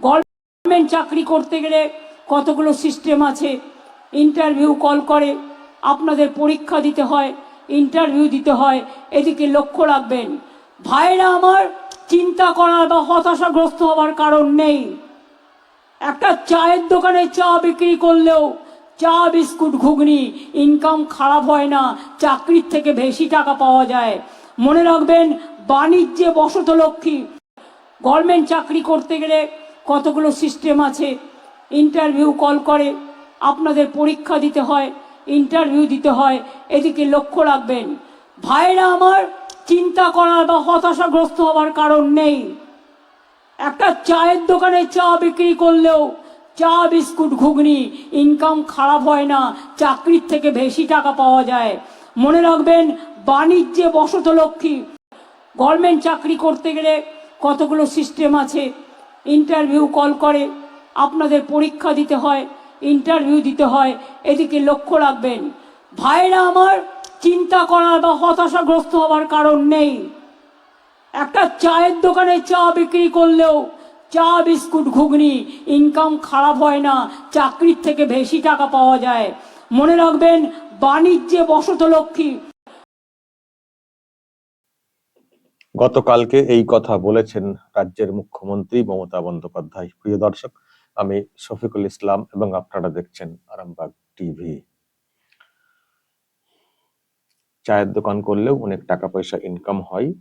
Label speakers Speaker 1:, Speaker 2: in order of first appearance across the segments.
Speaker 1: Government চাকরি করতে গেলে কতগুলো সিস্টেম আছে? ইন্টারভিউ কল করে, আপনাদের পরীক্ষা দিতে হয়, ইন্টারভিউ দিতে হয়, এদিকে লক্ষ্য রাখবেন। ভাইরা আমার, চিন্তা করার বা হতাশাগ্রস্ত হওয়ার কারণ নেই। একটা চায়ের দোকানে চা বিক্রি করলেও চা, বিস্কুট, ঘুগনি ইনকাম খারাপ হয় না, চাকরির থেকে বেশি টাকা পাওয়া যায়। মনে রাখবেন, বাণিজ্যে বসত লক্ষ্মী। গভর্নমেন্ট চাকরি করতে গেলে কতগুলো সিস্টেম আছে? ইন্টারভিউ কল করে, আপনাদের পরীক্ষা দিতে হয়, ইন্টারভিউ দিতে হয়, এদিকে লক্ষ্য রাখবেন। ভাইরা আমার, চিন্তা করার বা হতাশাগ্রস্ত হওয়ার কারণ নেই। একটা চায়ের দোকানে চা বিক্রি করলেও চা, বিস্কুট, ঘুগনি ইনকাম খারাপ হয় না, চাকরির থেকে বেশি টাকা পাওয়া যায়। মনে রাখবেন, বাণিজ্যে বসত লক্ষ্মী। গভর্নমেন্ট চাকরি করতে গেলে কতগুলো সিস্টেম আছে? ইন্টারভিউ কল করে, আপনাদের পরীক্ষা দিতে হয় ইন্টারভিউ দিতে হয়, এদিকে লক্ষ্য রাখবেন, ভাইরা আমার চিন্তা করার বা হতাশাগ্রস্ত হওয়ার কারণ নেই। একটা চায়ের দোকানে চা বিক্রি করলেও চা, বিস্কুট, ঘুগনি ইনকাম খারাপ হয় না, চাকরির থেকে বেশি টাকা পাওয়া যায়। মনে রাখবেন, বাণিজ্যে বসত লক্ষ্মী
Speaker 2: গতকালকে এই কথা বলেছেন রাজ্যের মুখ্যমন্ত্রী মমতা বন্দ্যোপাধ্যায়। প্রিয় দর্শক, আমি শফিকুল ইসলাম এবং আপনারা দেখছেন আরামবাগ টিভি। চায়ের দোকান করলেও অনেক টাকা পয়সা ইনকাম হয়।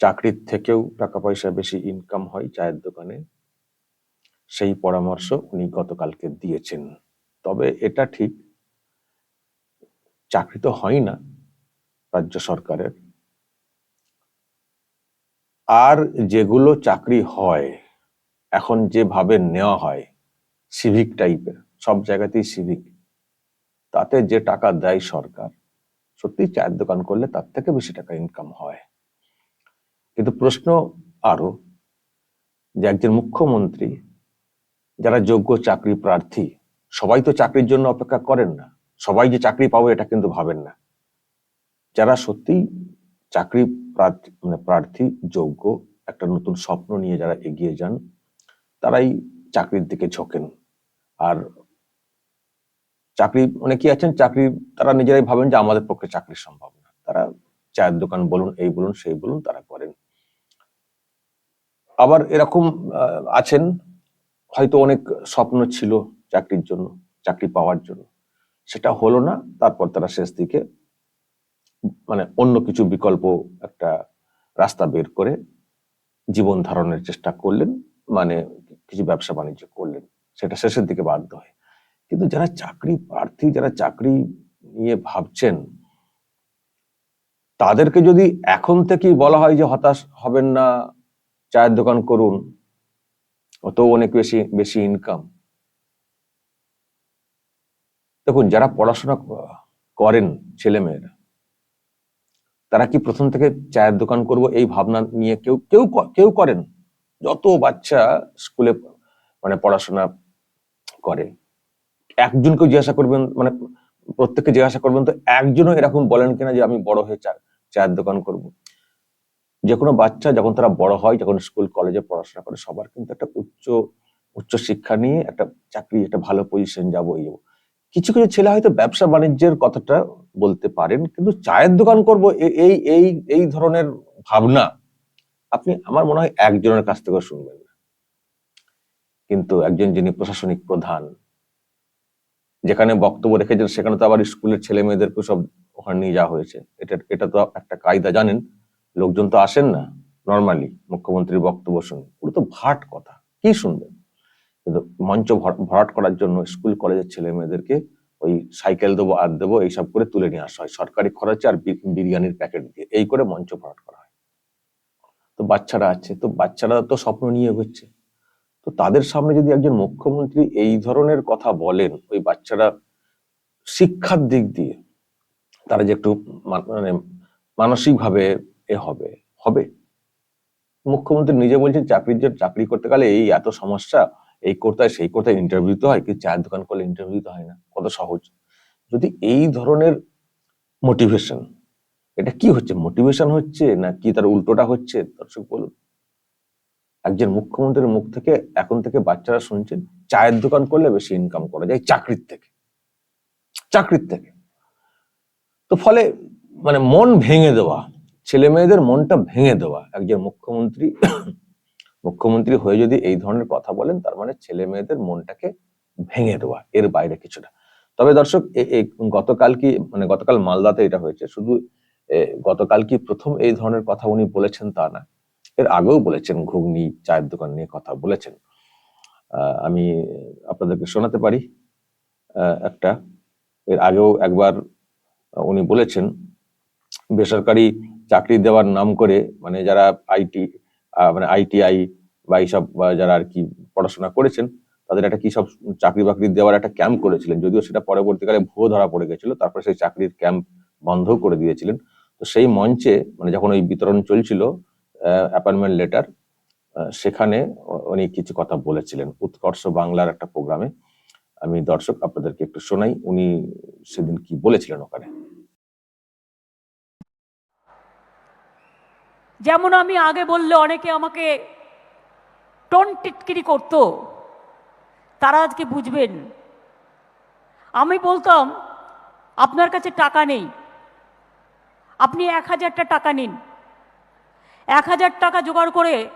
Speaker 2: চাকরির থেকেও টাকা পয়সা বেশি ইনকাম হয় চায়ের দোকানে। সেই পরামর্শ উনি গতকালকে দিয়েছেন। তবে এটা ঠিক, চাকরি তো হয় না রাজ্য সরকারের। আর যেগুলো চাকরি হয়, এখন যেভাবে নেওয়া হয় সিভিক টাইপের সব জায়গাতেই সিভিক তাতে যে টাকা দেয় সরকার, সত্যি চায়ের দোকান করলে তার থেকে বেশি টাকা ইনকাম হয়। কিন্তু প্রশ্ন আরও, যে একজন মুখ্যমন্ত্রী, যারা যোগ্য চাকরি প্রার্থী, সবাই তো চাকরির জন্য অপেক্ষা করেন না, সবাই যে চাকরি পাবে এটা কিন্তু ভাবেন না। যারা সত্যি চাকরি প্রার্থী মানে প্রার্থী যোগ্য, একটা নতুন স্বপ্ন নিয়ে যারা এগিয়ে যান, তারাই চাকরির দিকে ঝোঁকেন। আর চাকরি অনেকে আছেন, চাকরি তারা নিজেরাই ভাবেন যে আমাদের পক্ষে চাকরি সম্ভব না। তারা চায়ের দোকান বলুন, এই বলুন, সেই বলুন, তারা করেন। আবার এরকম আছেন, হয়তো অনেক স্বপ্ন ছিল চাকরির জন্য, চাকরি পাওয়ার জন্য। সেটা হলো না, তারপর তারা শেষ দিকে মানে অন্য কিছু বিকল্প একটা রাস্তা বের করে জীবন ধারণের চেষ্টা করলেন মানে কিছু ব্যবসা বাণিজ্য করলেন। সেটা শেষের দিকে বাধ্য হয়। কিন্তু যারা চাকরি প্রার্থী, যারা চাকরি নিয়ে ভাবছেন, তাদেরকে যদি এখন থেকেই বলা হয় যে হতাশ হবেন না, চায়ের দোকান করুন, অত অনেক বেশি বেশি ইনকাম দেখুন, যারা পড়াশোনা করেন ছেলেমেয়েরা তারা কি প্রথম থেকে চায়ের দোকান করব এই ভাবনা নিয়ে কেউ কেউ কেউ করেন? যত বাচ্চা স্কুলে মানে পড়াশোনা করে একজনকে জিজ্ঞাসা করবেন মানে প্রত্যেককে জিজ্ঞাসা করবেন, তো একজনও এরকম বলেন কিনা যে আমি বড় হয়ে চা, চায়ের দোকান করব? যে কোনো বাচ্চা যখন তারা বড় হয়, যখন স্কুল, কলেজে পড়াশোনা করে, সবার কিন্তু একটা উচ্চ উচ্চ শিক্ষা নিয়ে একটা চাকরি, একটা ভালো পজিশন যাব, এই যাব। কিছু কিছু ছেলে হয়তো ব্যবসা বাণিজ্যের কথাটা বলতে পারেন, কিন্তু চায়ের দোকান করব এই এই এই ধরনের ভাবনা আপনি আমার মনে হয় একজনের কাছ থেকে শুনবেন না। কিন্তু একজন যিনি প্রশাসনিক প্রধান, যেখানে বক্তব্য রেখেছেন, সেখানে তো আবার স্কুলের ছেলে মেয়েদেরকে সব ওখানে নিয়ে যাওয়া হয়েছে। এটা এটা তো একটা কায়দা জানেন, লোকজন তো আসেন না নর্মালি মুখ্যমন্ত্রীর বক্তব্য শুনে ওগুলো তো ভাট কথা, কি শুনবেন? মঞ্চ ভরাট করার জন্য স্কুল, কলেজের ছেলে মেয়েদেরকে ওই সাইকেল দেবো, আর দেবো, এইসব করে তুলে নিয়ে আসা হয়। সরকারি খরচে আর বিরিয়ানির প্যাকেট দিয়ে। এই করে মঞ্চ ভরাট করা হয়। তো বাচ্চারা আছে। তো বাচ্চারা তো স্বপ্ন নিয়ে এগোচ্ছে। তো তাদের সামনে যদি একজন মুখ্যমন্ত্রী এই ধরনের কথা বলেন, ওই বাচ্চারা শিক্ষার দিক দিয়ে তারা যে একটু মানে মানসিকভাবে এ হবে হবে? মুখ্যমন্ত্রী নিজে বলছেন, চাকরির জন্য চাকরি করতে গেলে এই এত সমস্যা এই করতে হয় সেই করতে ইন্টারভিউ তো হয় কিন্তু চায়ের দোকান করলে ইন্টারভিউ তো হয় না? কত সহজ। যদি এই ধরনের মোটিভেশন এটা কি হচ্ছে? মোটিভেশন হচ্ছে না কি তার উল্টোটা হচ্ছে? দর্শক, বলুন। একজন মুখ্যমন্ত্রীর মুখ থেকে, এখন থেকে বাচ্চারা শুনছেন, চায়ের দোকান করলে বেশি ইনকাম করা যায়, চাকরির থেকে। চাকরির থেকে। তো ফলে মানে মন ভেঙে দেওয়া ছেলে মেয়েদের মনটা ভেঙে দেওয়া, একজন মুখ্যমন্ত্রী মুখ্যমন্ত্রী হয়ে যদি এই ধরনের কথা বলেন, তার মানে ছেলে মেয়েদের মনটাকে ভেঙে দেওয়া, এর বাইরে কিছু না তবে দর্শক গতকাল কি মানে গতকাল মালদাতে এটা হয়েছে। শুধু গতকাল কি প্রথম এই ধরনের কথা উনি বলেছেন তা না, এর আগেও বলেছেন, ঘুগনি, চায়ের দোকান নিয়ে কথা বলেছেন। আমি আপনাদেরকে শোনাতে পারি একটা। এর আগেও একবার উনি বলেছেন, বেসরকারি চাকরি দেওয়ার নাম করে মানে যারা আইটি মানে আইটিআই বা এইসব যারা আর কি পড়াশোনা করেছেন, তাদের একটা কি সব চাকরি বাকরি দেওয়ার একটা ক্যাম্প করেছিলেন, যদিও সেটা পরবর্তীকালে ভুয়ো ধরা পড়ে গেছিল, তারপরে সেই চাকরির ক্যাম্প বন্ধও করে দিয়েছিলেন। তো সেই মঞ্চে মানে যখন ওই বিতরণ চলছিল অ্যাপয়েন্টমেন্ট লেটার সেখানে উনি কিছু কথা বলেছিলেন, উৎকর্ষ বাংলার একটা প্রোগ্রামে আমি দর্শক, আপনাদেরকে একটু শোনাই, উনি সেদিন কি বলেছিলেন ওখানে?
Speaker 1: যেমন আমি আগে বললে অনেকে আমাকে টন টিটকিরি করতো। তারা আজকে বুঝবেন। আমি বলতাম, আপনার কাছে টাকা নেই। আপনি এক হাজারটা টাকা নিন। এক হাজার টাকা জোগাড় করে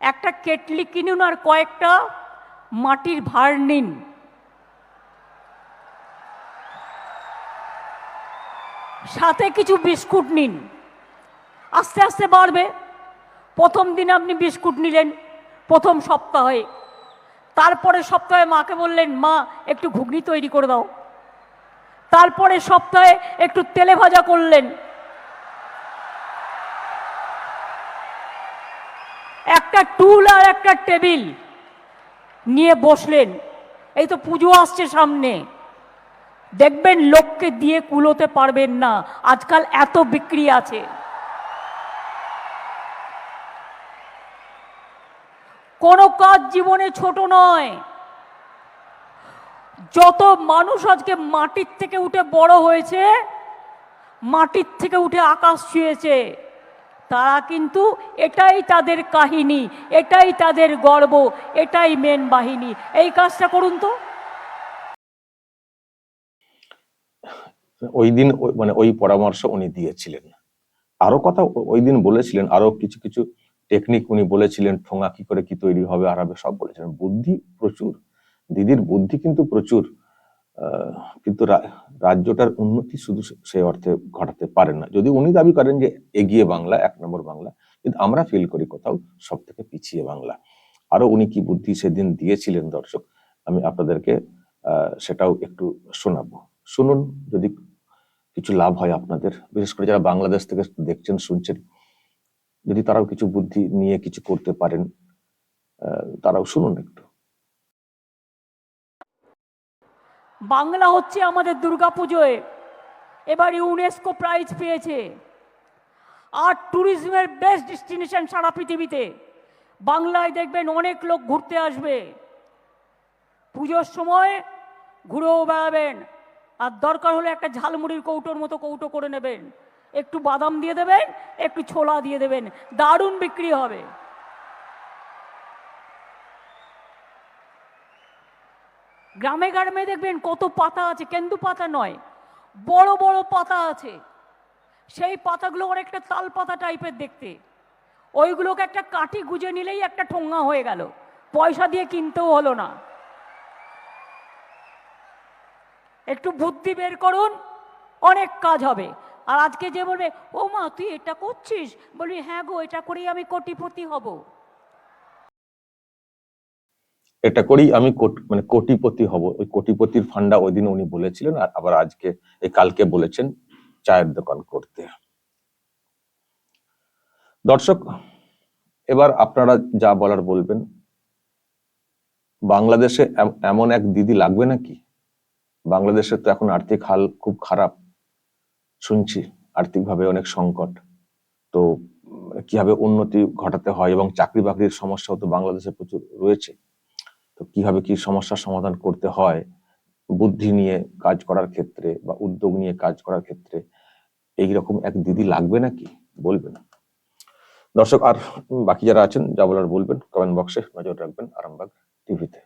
Speaker 1: একটা কেটলি কিনুন আর কয়েকটা মাটির ভাঁড় নিন। সাথে কিছু বিস্কুট নিন। আস্তে আস্তে বাড়বে। প্রথম দিন আপনি বিস্কুট নিলেন, প্রথম সপ্তাহে। তারপরে সপ্তাহে মাকে বললেন, মা, একটু ঘুগনি তৈরি করে দাও। তারপরে সপ্তাহে একটু তেলে ভাজা করলেন। একটা টুল আর একটা টেবিল নিয়ে বসলেন। এই তো পুজো আসছে সামনে। দেখবেন লোককে দিয়ে কুলোতে পারবেন না। আজকাল এত বিক্রি আছে। কোনো কাজ জীবনে ছোট নয়। যত মানুষ আজকে মাটির থেকে উঠে বড় হয়েছে, মাটির থেকে উঠে আকাশ ছুঁয়েছে, তারা কিন্তু এটাই তাদের কাহিনী, এটাই তাদের গর্ব, এটাই মেন বাহিনী। এই কাজটা করুন তো।
Speaker 2: ওই দিন মানে ওই পরামর্শ উনি দিয়েছিলেন। আরও কথা, ওই দিন বলেছিলেন, আরও কিছু কিছু টেকনিক উনি বলেছিলেন, ঠোঙা কি করে কি তৈরি হবে আর হবে সব বলেছিলেন। বুদ্ধি প্রচুর, দিদির বুদ্ধি কিন্তু প্রচুর। কিন্তু রাজ্যটার উন্নতি শুধু সে- অর্থে ঘটাতে পারেন না। যদি উনি দাবি করেন যে এগিয়ে বাংলা, এক নম্বর বাংলা, কিন্তু আমরা ফিল করি কোথাও সব থেকে পিছিয়ে বাংলা। আরও উনি কি বুদ্ধি সেদিন দিয়েছিলেন দর্শক, আমি আপনাদেরকে সেটাও একটু শোনাবো। শুনুন, যদি কিছু লাভ হয় আপনাদের, বিশেষ করে যারা বাংলাদেশ থেকে দেখছেন, শুনছেন যদি তারাও কিছু বুদ্ধি নিয়ে কিছু করতে পারেন তারাও শুনুন একটু।
Speaker 1: বাংলা হচ্ছে আমাদের দুর্গাপুজোয়। এবার ইউনেস্কো প্রাইজ পেয়েছে। আর ট্যুরিজমের বেস্ট ডেস্টিনেশন সারা পৃথিবীতে। বাংলায় দেখবেন অনেক লোক ঘুরতে আসবে। পুজোর সময় ঘুরেও বেড়াবেন। আর দরকার হলে একটা ঝালমুড়ির কৌটোর মতো কৌটো করে নেবেন। একটু বাদাম দিয়ে দেবেন, একটু ছোলা দিয়ে দেবেন, দারুণ বিক্রি হবে। গ্রামে গ্রামে দেখবেন কত পাতা আছে, কেন্দু পাতা নয়, বড় বড় পাতা আছে। সেই পাতাগুলো অনেকটা তাল পাতা টাইপের দেখতে। ওইগুলোকে একটা কাঠি গুজে নিলেই একটা ঠোঙ্গা হয়ে গেল, পয়সা দিয়ে কিনতেও হলো না। একটু বুদ্ধি বের করুন, অনেক কাজ হবে। আর আজকে যে বলবে, ও মা, তুই এটা করছিস? বলি হ্যাঁ গো, এটা করেই আমি কোটিপতি হব।
Speaker 2: এটা করেই আমি মানে কোটিপতি হব। ওই কোটিপতির ফান্ডা ওই দিন উনি বলেছিলেন, আর আবার আজকে, এই কালকে বলেছেন চায়ের দোকান করতে। দর্শক, এবার আপনারা যা বলার বলবেন। বাংলাদেশে এম- এমন এক দিদি লাগবে নাকি? বাংলাদেশের তো এখন আর্থিক হাল খুব খারাপ। শুনছি, আর্থিকভাবে অনেক সংকট। তো, কীভাবে উন্নতি ঘটাতে হয় এবং চাকরি বাকরির সমস্যাও তো বাংলাদেশে প্রচুর রয়েছে। তো কীভাবে কি সমস্যার সমাধান করতে হয়, বুদ্ধি নিয়ে কাজ করার ক্ষেত্রে বা উদ্যোগ নিয়ে কাজ করার ক্ষেত্রে, এইরকম এক দিদি লাগবে নাকি? বলবেন। দর্শক, আর বাকি যারা আছেন, যা বলার বলবেন কমেন্ট বক্সে নজর রাখবেন, আরামবাগ টিভিতে